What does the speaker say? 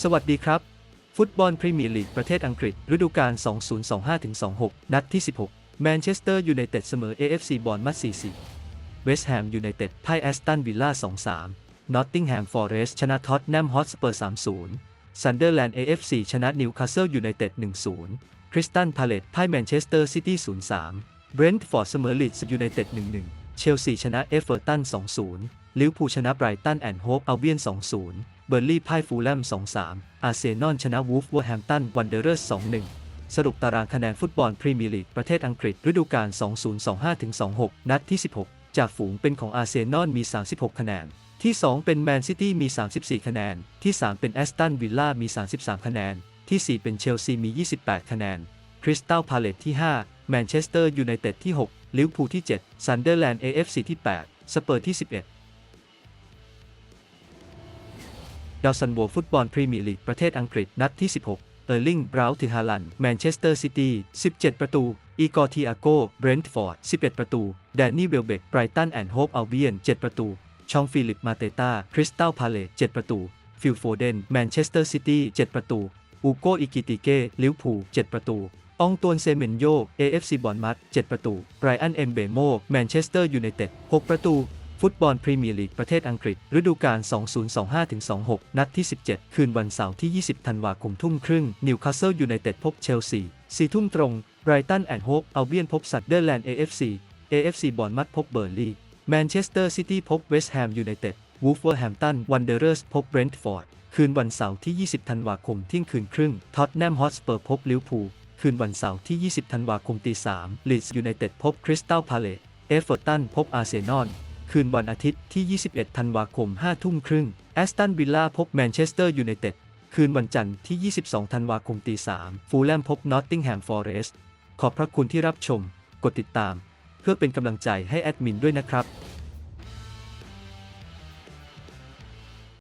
สวัสดีครับ ฟุตบอลพรีเมียร์ลีกประเทศอังกฤษ ฤดูกาล 2025-26 นัดที่ 16 แมนเชสเตอร์ยูไนเต็ดเสมอ AFC บอร์นมัด4-4 เวสต์แฮมยูไนเต็ดพ่ายแอสตันวิลล่า 2-3 นอตติงแฮมฟอร์เรสต์ชนะท็อตแนมฮอตสเปอร์ 3-0 ซันเดอร์แลนด์ AFC ชนะนิวคาสเซิลยูไนเต็ด 1-0 คริสตันพาเลตพ่ายแมนเชสเตอร์ซิตี้ 0-3 เบรนท์ฟอร์ดเสมอลีดส์ยูไนเต็ด 1-1 เชลซีชนะเอฟเวอร์ตัน 2-0 ลิเวอร์พูชนะไบรตันแอนด์โฮปอัลเบียน 2-0 บอร์ลี่พ่ายฟูลแลม 2-3 อาร์เซนอลชนะวูฟเวอร์แฮมตันวันเดอร์เรส2-1สรุปตารางคะแนนฟุตบอลพรีเมียร์ลีกประเทศอังกฤษฤดูกาล 2025-26 นัดที่ 16 จากฝูงเป็นของอาร์เซนอลมี 36 คะแนน ที่ 2 เป็นแมนซิตี้มี 34 คะแนน ที่ 3 เป็นแอสตันวิลล่ามี 33 คะแนน ที่ 4 เป็นเชลซีมี 28 คะแนน คริสตัลพาเลตที่ 5 แมนเชสเตอร์ยูไนเต็ดที่ 6 ลิเวอร์พูลที่ 7 ซันเดอร์แลนด์ AFC ที่ 8 สเปอร์ที่ 11 ดาวซันโวฟุตบอลพรีเมียร์ลีกประเทศอังกฤษนัดที่ 16 เออร์ลิงบราวน์ทิฮาลันแมนเชสเตอร์ซิตี้ 17 ประตู อีกอร์ทิอาโกเบรนท์ฟอร์ด 11 ประตู แดนนี่เวลเบกไบรตันแอนด์โฮปอัลเบียน 7 ประตู ชองฟิลิปมาเตตาคริสตัลพาเลต7ประตู ฟิลโฟเดนแมนเชสเตอร์ซิตี้ 7 ประตู อูโกอิกิติเก้ลิวพูล7ประตูอองตวนเซเมนโย AFC บอนมัด 7 ประตูไบรอัน เอ็มเบโม แมนเชสเตอร์ยูไนเต็ด 6 ประตู ฟุตบอลพรีเมียร์ลีกประเทศอังกฤษ ฤดูกาล 2025-26 นัดที่ 17 คืนวันเสาร์ที่ 20 ธันวาคมทุ่มครึ่ง นิวคาสเซิลยูไนเต็ดพบเชลซี4ทุ่มตรงไบรตันแอนด์โฮปอัลเบียนพบซัตเดอร์แลนด์ AFC AFC บอร์นมัดพบเบอร์ลีย์แมนเชสเตอร์ซิตี้พบเวสต์แฮมยูไนเต็ดวูฟเวอร์แฮมตันวันเดอร์เรสพบเบรนท์ฟอร์ดคืนวันเสาร์ที่ 20 ธันวาคมเที่ยงคืนครึ่งท็อตแนมฮอตสเปอร์พบลิเวอร์พูลคืนวันเสาร์ที่ 20 ธันวาคมตี3ลีดส์ยูไนเต็ดพบคริสตัลพาเลตเอฟเวอร์ตันพบอาร์เซนอล คืนวันอาทิตย์ที่ 21 ธันวาคม 5 ทุ่มครึ่ง แอสตันวิลล่าพบแมนเชสเตอร์ยูไนเต็ด คืนวันจันทร์ที่ 22 ธันวาคมตี3ฟูลแลมพบนอตติงแฮมฟอเรสต์ ขอบพระคุณที่รับชม กดติดตาม เพื่อเป็นกำลังใจให้แอดมินด้วยนะครับ